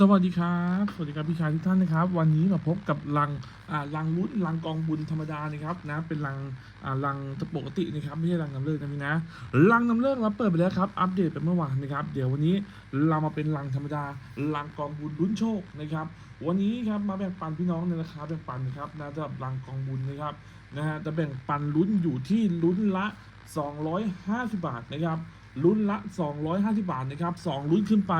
สวัสดีครับ สวัสดีครับพี่ชายทุกท่านนะครับ วันนี้มาพบกับลังอ่าลังรุ้นลังกองบุญธรรมดานะครับนะเป็นลังอ่าลังปกตินะครับไม่ใช่ลังน้ำเลิกนะพี่นะลังน้ำเลิกเราเปิดไปแล้วครับอัปเดตไปเมื่อวานนะครับ เดี๋ยววันนี้เรามาเป็นลังธรรมดาลังกองบุญลุ้นโชคนะครับ วันนี้ครับมาแบ่งปันพี่น้องในราคาแบ่งปันนะครับนะสำหรับลังกองบุญนะครับนะฮะจะแบ่งปันลุ้นอยู่ที่ลุ้นละ 250 บาทนะครับ ลุ้นละ 250 บาทนะครับ2ลุ้นขึ้นไป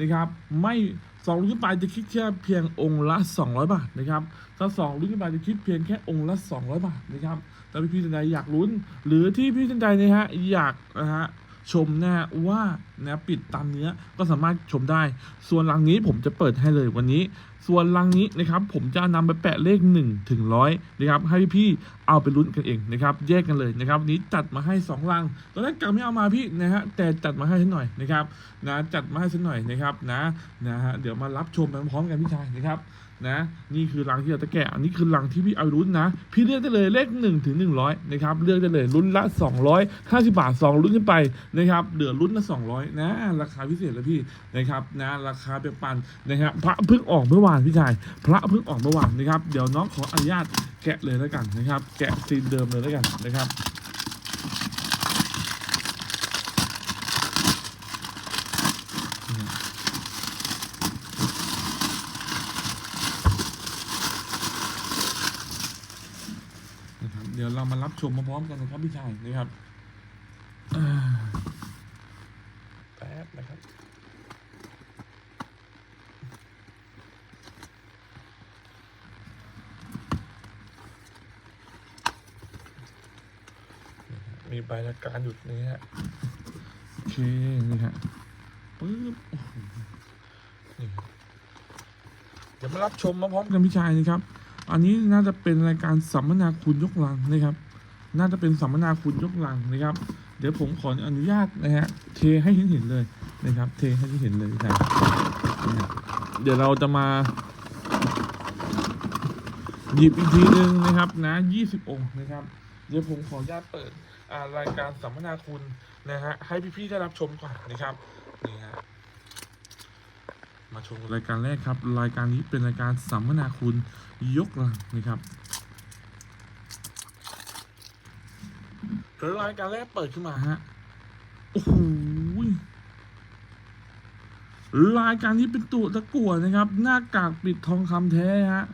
นะครับ ไม่2ลุ้นขึ้นไปจะคิดแค่เพียงองค์ละ 200 บาทนะครับถ้า2ลุ้นขึ้นไปจะคิดเพียงแค่องค์ละ 200 บาทนะครับแต่พี่ท่านใดอยากลุ้น หรือที่พี่ท่านใดนะฮะอยากนะฮะชมนะฮะว่านะปิดตามเนื้อก็สามารถชมได้ ส่วนลังนี้ผมจะเปิดให้เลยวันนี้ ส่วนลังนี้นะครับผมจะนำไปแปะเลข1ถึงร้อยนะครับให้พี่ๆเอาไปลุ้นกันเองนะครับแยกกันเลยนะครับนี้จัดมาให้ 2 ลังตอนแรกกะไม่เอามาพี่นะฮะแต่จัดมาให้ฉันหน่อยนะครับนะจัดมาให้ฉันหน่อยนะครับนะนะฮะเดี๋ยวมารับชมพร้อมกันพี่ชายนะครับนะนี่คือลังที่เราจะแกะอันนี้คือลังที่พี่เอาไปลุ้นนะ พี่เลือกได้เลยเลข1ถึง100นะครับเลือกได้เลยลุ้นละ 250 บาท2ลุ้นขึ้นไปนะครับเหลือลุ้นละ 200 นะ ราคาพิเศษเลยพี่นะครับนะราคาเปรียบปันนะครับพระเพิ่งออกเมื่อวานพี่ชาย พระเพิ่งออกเมื่อวานนะครับ เดี๋ยวน้องขออนุญาตแกะเลยแล้วกันนะครับ แกะซีนเดิมเลยแล้วกันนะครับนะครับเดี๋ยวเรามารับชมพร้อมๆกันนะครับพี่ชายนะครับอ่าแป๊บนะครับ มีใบละการหยุดนี้ฮะโอเคนี่ฮะปึ๊บนี่เดี๋ยวมารับชมมาพร้อมกันพี่ชายนะครับ อันนี้น่าจะเป็นรายการสัมมนาคุณยกลังนะครับ น่าจะเป็นสัมมนาคุณยกลังนะครับ เดี๋ยวผมขออนุญาตนะฮะเทให้เห็นเห็นเลยนะครับ เทให้เห็นเห็นเลยนะครับเดี๋ยวเราจะมาหยิบอีกทีหนึ่งนะครับนะ20องค์นะครับ เดี๋ยวผมขออนุญาตเปิด รายการสัมมนาคุณนะฮะให้พี่ๆได้รับชมก่อนนะครับนี่ฮะมาชมรายการแรกครับ รายการนี้เป็นรายการสัมมนาคุณยกลังนะครับรายการแรกเปิดขึ้นมาฮะโอ้โหรายการนี้เป็นตัวตะกั่วนะครับ หน้ากากปิดทองคำแท้ฮะ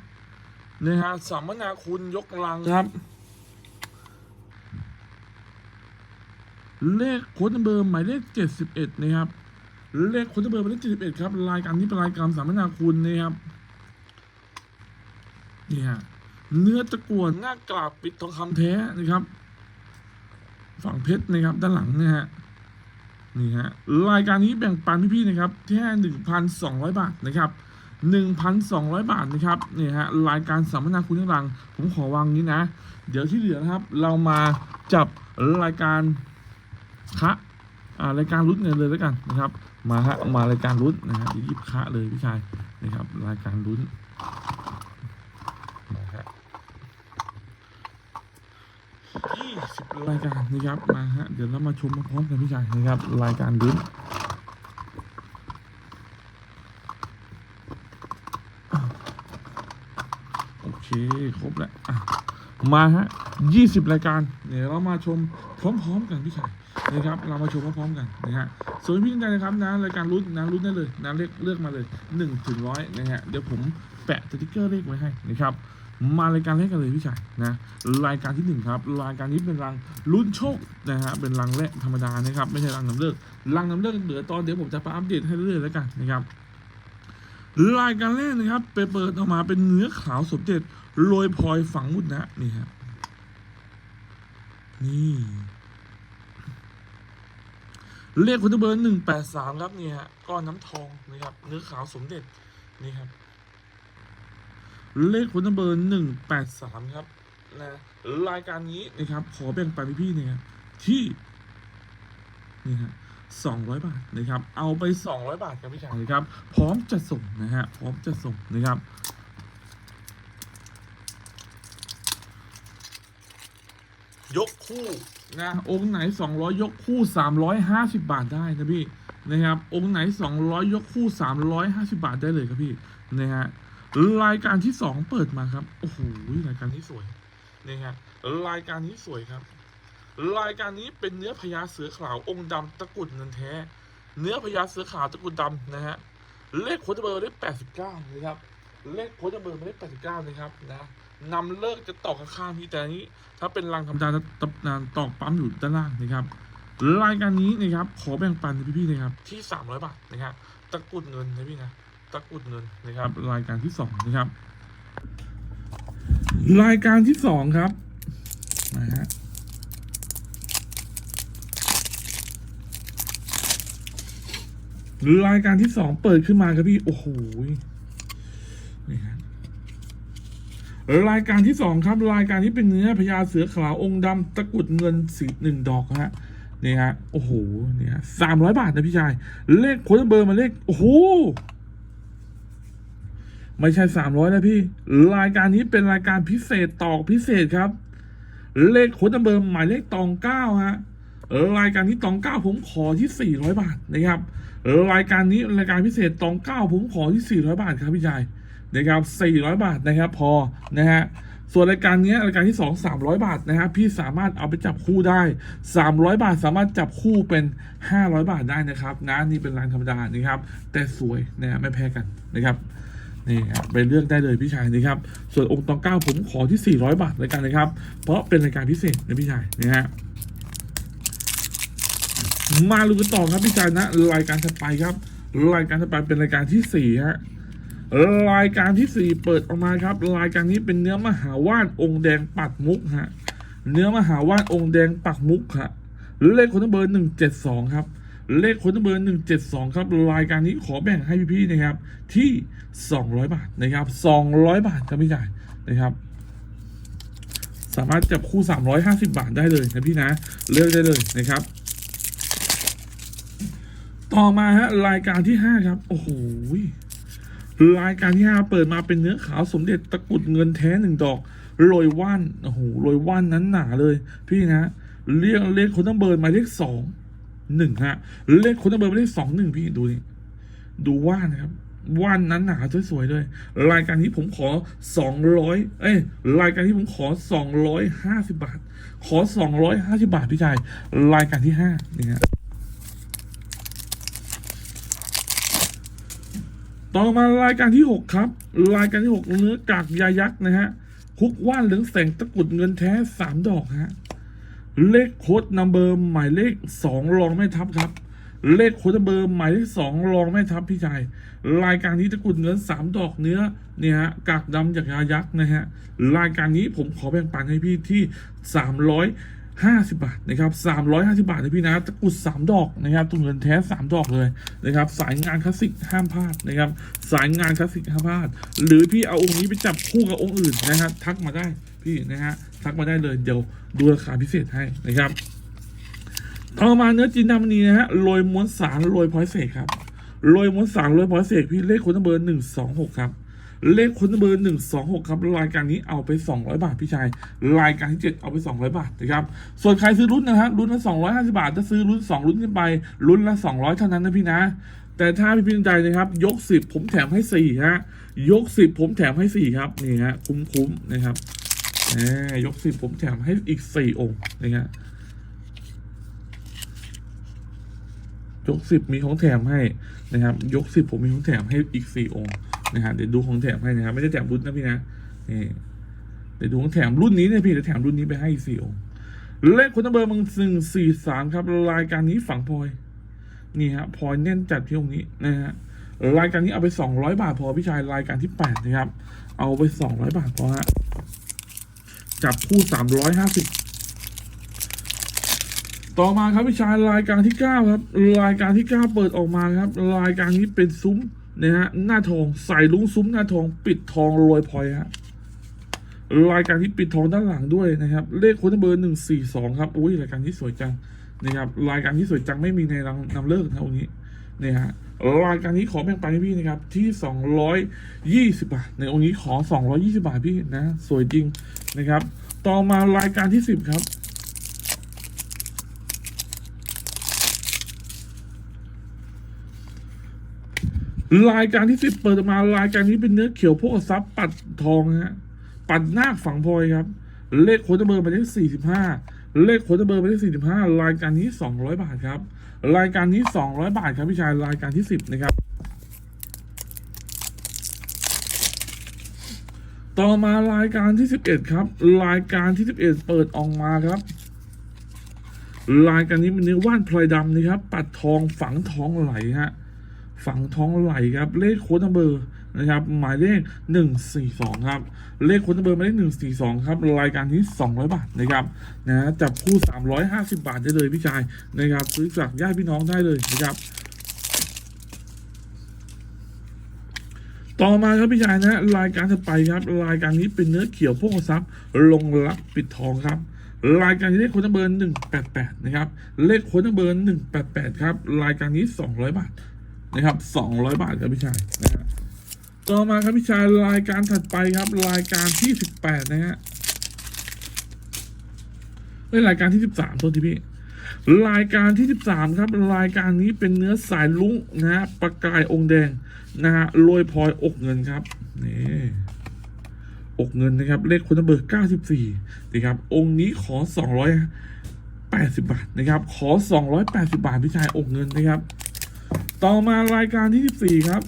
นะฮะสัมมนาคุณยกลังครับ เลขโค้ดเบอร์หมายเลขเจ็ดสิบเอ็ดนะครับ เลขคนที่เบอร์หมายเลข 71 ครับ รายการนี้เป็นรายการสัมมนาคุณนะครับนี่ฮะเนื้อตะกั่วหน้ากากปิดทองคำแท้นะครับ ฝั่งเพชรนะครับ ด้านหลังนะฮะนี่ฮะรายการนี้แบ่งปันพี่ๆนะครับแค่หนึ่งพันสองร้อยบาทนะครับหนึ่งพันสองร้อยบาทนะครับนี่ฮะรายการสัมมนาคุณทั้งหลัง ผมขอวางนี้นะ เดี๋ยวที่เหลือนะครับ เรามาจับรายการ คะอ่ารายการลุ้นเงินเลยแล้วกันนะครับ มาฮะมารายการลุ้นนะฮะยิบคะเลยพี่ชายนะครับ รายการลุ้นมาฮะยี่สิบรายการนะครับมาฮะเดี๋ยวเรามาชมพร้อมๆกันพี่ชายนะครับ รายการลุ้นโอเคครบแล้วมาฮะยี่สิบรายการเดี๋ยวเรามาชมพร้อมๆกันพี่ชาย นะครับเรามาชมพร้อมๆกันนะฮะส่วนพี่ท่านใดนะครับนะรายการรุ่นนะรุ่นได้เลยนะเลือกเลือกมาเลย1ถึงร้อยนะฮะเดี๋ยวผมแปะสติกเกอร์เลขไว้ให้นะครับมารายการแรกกันเลยพี่ชายนะรายการที่หนึ่งครับ รายการนี้เป็นรังลุ้นโชคนะฮะเป็นรังแรกธรรมดานะครับไม่ใช่รังน้ำเลือกรังน้ำเลือกเหลือตอนเดี๋ยวผมจะไปอัปเดตให้เรื่อยๆแล้วกันนะครับรายการแรกนะครับไปเปิดออกมาเป็นเนื้อขาวสมเด็จโรยพลอยฝังมุดนะนี่ฮะนี่ เลขคุณเบอร์หนึ่งแปดสามครับนี่ฮะก้อนน้ำทองนะครับเนื้อขาวสมเด็จนี่ครับ เลขคุณเบอร์หนึ่งแปดสามครับนะรายการนี้นะครับ ขอแบ่งปันพี่ๆเนี่ยที่นี่ฮะสองร้อยบาทนะครับ เอาไปสองร้อยบาทครับพี่ชายนะครับ พร้อมจะส่งนะฮะพร้อมจะส่งนะครับยกคู่ นะองค์ไหน 200 ยกคู่ 350 บาทได้นะพี่นะครับองค์ไหน 200 ยกคู่ 350 บาทได้เลยครับพี่นะฮะรายการที่ 2 เปิดมาครับโอ้โหรายการนี้สวยนะฮะรายการนี้สวยครับ รายการนี้เป็นเนื้อพญาเสือขาวองค์ดำตะกุดเงินแท้ เนื้อพญาเสือขาวตะกุดดำนะฮะเลขโคดเบอร์ได้89นะครับ เลขโคดเบอร์ไม่ได้89นะครับนะนำเลิกจะตอกข้างๆพี่แต่นี้ ถ้าเป็นรังธรรมดาจะตบนานตอกปั๊มอยู่ด้านล่างนะครับรายการนี้นะครับขอแบ่งปันให้พี่ๆนะครับที่ 300 บาทนะครับตะกุดเงินนะพี่นะตะกุดเงินนะครับ รายการที่สองนะครับ รายการที่สองครับนะฮะรายการที่สองเปิดขึ้นมาครับพี่โอ้โห นี่ฮะรายการที่สองครับ รายการที่เป็นเนื้อพญาเสือขาวองค์ดำตะกรุดเงินสีหนึ่งดอกฮะนี่ฮะโอ้โหนี่ฮะสามร้อยบาทนะพี่ชาย เลขโค้ดเบอร์มาเลขโอ้โหไม่ใช่สามร้อยนะพี่ รายการนี้เป็นรายการพิเศษตอกพิเศษครับ เลขโค้ดเบอร์หมายเลขตองเก้าฮะรายการนี้ตองเก้าผมขอที่สี่ร้อยบาทนะครับรายการนี้รายการพิเศษตองเก้าผมขอที่สี่ร้อยบาทครับพี่ชาย นะครับ400 บาทนะครับพอนะฮะส่วนรายการนี้รายการที่ 2 300 บาทนะครับพี่สามารถเอาไปจับคู่ได้ 300 บาทสามารถจับคู่เป็น 500 บาทได้นะครับนะนี่เป็นรายธรรมดานะครับ แต่สวยนะฮะไม่แพ้กันนะครับนี่ครับไปเลือกได้เลยพี่ชายนะครับ ส่วนองค์ตองเก้าผมขอที่ 400 บาทเลยกันนะครับ เพราะเป็นรายการพิเศษนะพี่ชายนะฮะมาลุกันต่อครับพี่ชายนะรายการถัดไปครับรายการถัดไปเป็นรายการที่สี่ฮะ รายการที่สี่เปิดออกมาครับ รายการนี้เป็นเนื้อมหาว่านองค์แดงปัดมุกฮะเนื้อมหาว่านองค์แดงปักมุกฮะเลขคนเบอร์หนึ่งเจ็ดสองครับ เลขคนเบอร์หนึ่งเจ็ดสองครับ รายการนี้ขอแบ่งให้พี่ๆนะครับ ที่สองร้อยบาทนะครับสองร้อยบาทครับพี่จ่ายนะครับ สามารถจับคู่สามร้อยห้าสิบาทได้เลยนะพี่นะ เลือกได้เลยนะครับต่อมาฮะรายการที่ห้าครับ โอ้โห รายการที่ห้าเปิดมาเป็นเนื้อขาวสมเด็จตะกุดเงินแท้หนึ่งดอกโรยว่านโอ้โหโรยว่านนั้นหนาเลย พี่นะเรียกเลขคนต้องเบิร์นหมายเลขสองหนึ่งฮะเลขคนต้องเบิร์นหมายเลขสองหนึ่งพี่ดูนี่ดูว่านนะครับว่านนั้นหนาสวยๆเลยรายการนี้ผมขอสองร้อยเอ้ยรายการที่ผมขอสองร้อยห้าสิบาท ขอสองร้อยห้าสิบาทพี่ชายรายการที่ห้านี่ฮะ ต่อมารายการที่ 6 ครับ รายการที่ 6 เนื้อกากยายักษ์นะฮะคุกว่านเหลืองแสงตะกุดเงินแท้ 3 ดอกฮะเลขโค้ดนัมเบอร์หมายเลข 2 รองแม่ทัพครับ เลขโค้ดนัมเบอร์หมายเลข 2 รองแม่ทัพพี่ชายรายการนี้ตะกุดเงิน 3 ดอกเนื้อเนี่ยฮะกากดำจากยายักษ์นะฮะรายการนี้ผมขอแบ่งปันให้พี่ที่ 300 ห้าสิบาทนะครับสามร้อยห้าสิบาทนะพี่นะตะกุดสามดอกนะครับตุงเงินแท้สามดอกเลยนะครับสายงานคลาสสิกห้ามพลาดนะครับสายงานคลาสสิกห้ามพลาด หรือพี่เอาองค์นี้ไปจับคู่กับองค์อื่นนะครับทักมาได้พี่นะฮะทักมาได้เลยเดี๋ยวดูราคาพิเศษให้นะครับต่อมาเนื้อจินดามณีนะฮะโรยม้วนสารโรยพลอยเสกครับโรยม้วนสารโรยพลอยเสกพี่เลขคนเบอร์หนึ่งสองหกครับ เลขคนเบอร์หนึ่งสองหกครับรายการนี้เอาไปสองร้อยบาทพี่ชายรายการที่เจ็ดเอาไปสองร้อยบาทนะครับส่วนใครซื้อรุ่นนะครับรุ่นละสองร้อยห้าสิบาทถ้าซื้อรุ่นสองรุ่นขึ้นไปรุ่นละสองร้อยเท่านั้นนะพี่นะแต่ถ้าพี่พิมพ์ใจนะครับ ยกสิบผมแถมให้สี่ฮะยกสิบผมแถมให้สี่ครับนี่ฮะคุ้มๆนะครับแหมยกสิบผมแถมให้อีกสี่องค์นะฮะยกสิบมีของแถมให้นะครับ ยกสิบผมมีของแถมให้อีกสี่องค์ นะฮะเดี๋ยวดูของแถมให้นะครับไม่ได้แถมรุ่นนะพี่นะนี่เดี๋ยวดูของแถมรุ่นนี้เนี่ยพี่เดี๋ยวแถมรุ่นนี้ไปให้สี่องค์เลขคนเบอร์มึงหนึ่งสี่สามครับ รายการนี้ฝังพลอย นี่ฮะพลอยแน่นจัดที่องค์นี้นะฮะรายการนี้เอาไปสองร้อยบาทพอพี่ชายรายการที่แปดนะครับ เอาไปสองร้อยบาทพอฮะจับคู่สามร้อยห้าสิบต่อมาครับพี่ชายรายการที่9ครับ รายการที่9เปิดออกมาครับ รายการนี้เป็นซุ้ม นะฮะหน้าทองใส่ลุงซุ้มหน้าทองปิดทองโรยพลอยฮะรายการที่ปิดทองด้านหลังด้วยนะครับ เลขค้ดเบอร์หนึ่งสี่สองครับอุ้ยรายการที่สวยจังนะครับรายการที่สวยจังไม่มีในรังนำเลิกนะองค์นี้เนี่ยฮะรายการนี้ขอแบ่งปันให้พี่นะครับที่สองร้อยยี่สิบาทในองค์นี้ขอสองร้อยี่สิบาทพี่นะ สวยจริงนะครับ ต่อมารายการที่สิบครับ รายการที่สิบเปิดมารายการนี้เป็นเนื้อเขียวพวกทรัพย์ปัดทองฮะปัดนาคฝังพลอยครับ เลขโค้ดเบอร์หมายเลขสี่สิบห้าเลขโค้ดเบอร์หมายเลขสี่สิบห้ารายการนี้สองร้อยบาทครับ รายการนี้สองร้อยบาทครับพี่ชายรายการที่สิบนะครับ ต่อมารายการที่สิบเอ็ดครับ รายการที่สิบเอ็ดเปิดออกมาครับรายการนี้เป็นเนื้อว่านพลอยดำนะครับ ปัดทองฝังทองไหลฮะ ฝังทองไหลครับ เลขโค้ดนัมเบอร์นะครับ หมายเลขหนึ่งสี่สองครับ เลขโค้ดนัมเบอร์หมายเลขหนึ่งสี่สองครับ รายการนี้สองร้อยบาทนะครับนะจับคู่สามร้อยห้าสิบาทได้เลยพี่ชายนะครับ ซื้อจากญาติพี่น้องได้เลยนะครับต่อมาครับพี่ชายนะรายการถัดไปครับ รายการนี้เป็นเนื้อเขียวพวกทรัพย์ลงรักปิดทองครับ รายการนี้เลขโค้ดเบอร์หนึ่งแปดแปดนะครับ เลขโค้ดเบอร์หนึ่งแปดแปดครับ รายการนี้สองร้อยบาท นะครับสองร้อยบาทครับพี่ชายนะฮะต่อมาครับพี่ชายรายการถัดไปครับ รายการที่สิบแปดนะฮะเอ้ยรายการที่สิบสามตัวทีพี่รายการที่ 13 ครับ รายการนี้เป็นเนื้อสายลุ้งนะฮะประกายองค์แดงนะฮะโรยพลอยอกเงินครับนี่อกเงินนะครับ เลขคนเบอร์94นะครับ องค์นี้ขอ 280 บาทนะครับ ขอ 280 บาทพี่ชายอกเงินนะครับ ต่อมารายการที่ 14 ครับ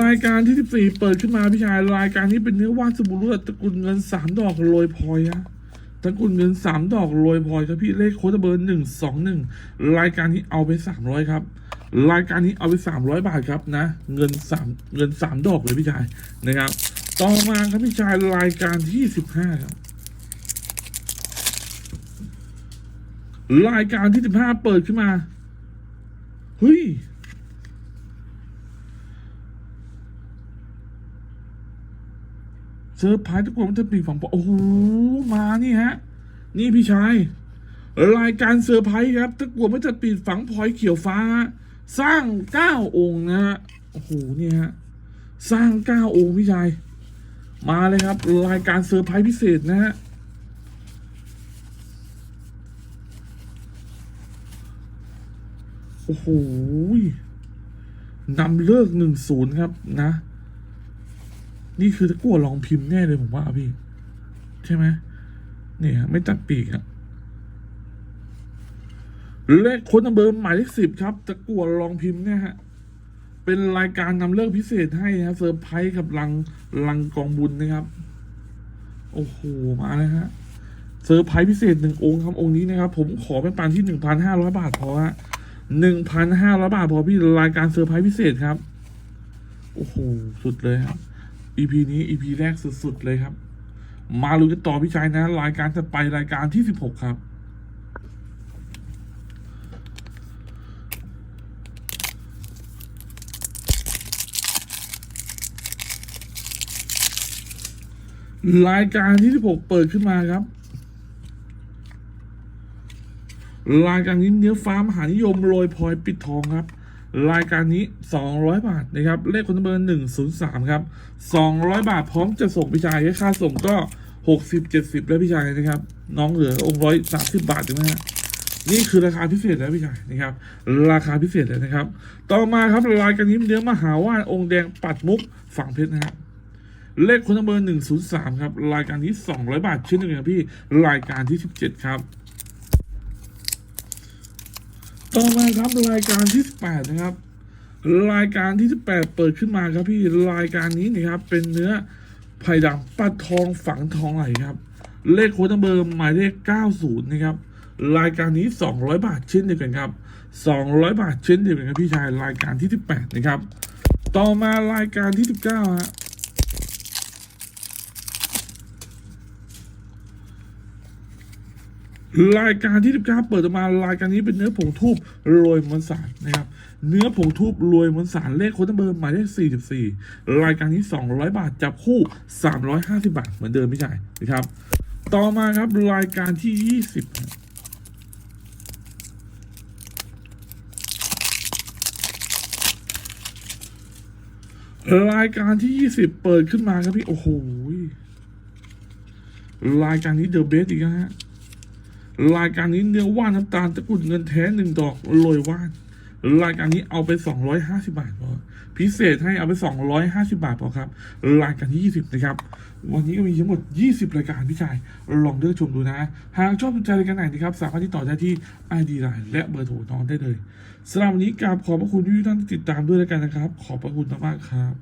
รายการที่ 14 เปิดขึ้นมาพี่ชาย รายการนี้เป็นเนื้อว่านสมุนไพรตระกุลเงิน 3 ดอกโรยพลอยฮะตระกุลเงิน 3 ดอกโรยพลอยครับพี่เลขโค้ดเบอร์ 121 รายการนี้เอาไป 300 ครับรายการนี้เอาไป300บาทครับนะ เงิน3เงิน3ดอกเลยพี่ชายนะครับ ต่อมาครับพี่ชายรายการที่15ครับ รายการที่15เปิดขึ้นมาเฮ้ยเซอร์ไพรส์ทุกคนมันจะปีฝั่งปอโอ้โหมานี่ฮะ นี่พี่ชาย รายการเซอร์ไพรส์ครับตะกวไม่จะปีฝังพลอยเขียวฟ้า สร้างเก้าองค์นะฮะโอ้โหเนี่ยฮะสร้างเก้าองค์พี่ชาย มาเลยครับ รายการเซอร์ไพรส์พิเศษนะฮะ โอ้โหนำเลิกหนึ่งศูนย์ครับนะ นี่คือตะกั่วลองพิมพ์แน่เลยผมว่าพี่ ใช่ไหมเนี่ยไม่ตัดปีกอะเลขค้นเบอร์หมายเลขสิบครับตะกั่วลองพิมพ์เนี่ยฮะเป็นรายการนำเลิกพิเศษให้นะเซอร์ไพรส์กับลังลังกองบุญนะครับ โอ้โหมาแล้วฮะเซอร์ไพรส์พิเศษหนึ่งองค์ครับองค์นี้นะครับ ผมขอเป็นปันที่หนึ่งพันห้าร้อยบาทพอฮะ หนึ่งพันห้าร้อยบาทพอพี่รายการเซอร์ไพรส์พิเศษครับ โอ้โห สุดเลยครับ EP นี้ EP แรกสุด ๆ เลยครับ มาลุยกันต่อพี่ชายนะ รายการจะไปรายการที่ 16 ครับรายการที่ 16 เปิดขึ้นมาครับ รายการนี้เนื้อฟ้ามหานิยมโรยพลอยปิดทองครับ รายการนี้ 200 บาทนะครับ เลขคนเบอร์103 ครับ 200 บาทพร้อมจะส่งพี่ชายค่าส่งก็ 60 70 แล้วพี่ชายนะครับ น้องเหลือองค์ร้อยสามสิบบาทใช่ไหมฮะนี่คือราคาพิเศษแล้วพี่ชายนะครับ ราคาพิเศษเลยนะครับ ต่อมาครับรายการนี้เนื้อมหาว่านองค์แดงปัดมุกฝั่งเพชรนะครับเลขคนเบอร์103 ครับ รายการนี้ 200 บาทเช่นเดียวกันพี่ รายการที่ 17 ครับ ต่อมาครับรายการที่ 18 นะครับ รายการที่ 18 เปิดขึ้นมาครับพี่รายการนี้นะครับเป็นเนื้อไผ่ดำปัดทองฝังทองไหลครับ เลขโค้ดเบอร์หมายเลข 90 นะครับ รายการนี้ 200 บาทเช่นเดียวกันครับ 200 บาทเช่นเดียวกันครับพี่ชายรายการที่ 18 นะครับ ต่อมารายการที่ 19ฮะ รายการที่19เปิดออกมารายการนี้เป็นเนื้อผงทูบโรยมวลสารนะครับ เนื้อผงทูบโรยมวลสารเลขโค้ดเบอร์หมายเลข44 รายการนี้ 200 บาทจับคู่ 350 บาท เหมือนเดิมพี่ชายนะครับ ต่อมาครับรายการที่ 20ครับรายการที่20เปิดขึ้นมาครับพี่ โอ้โหรายการนี้เดอะเบสอีกแล้วฮะ รายการนี้เนื้อว่านน้ำตาลตะกุดเงินแท้หนึ่งดอกโรยว่าน รายการนี้เอาไป 250 บาทพอพิเศษให้เอาไป 250 บาทพอครับ รายการที่ 20 นะครับ วันนี้ก็มีทั้งหมด 20 รายการพี่ชาย ลองเลือกชมดูนะ หากชอบสนใจรายการไหนนะครับ สามารถติดต่อได้ที่ ID Line และเบอร์โทรน้องได้เลยสำหรับวันนี้กราบขอบพระคุณที่ทุกท่านติดตามด้วยแล้วกันนะครับ ขอบพระคุณมากๆครับ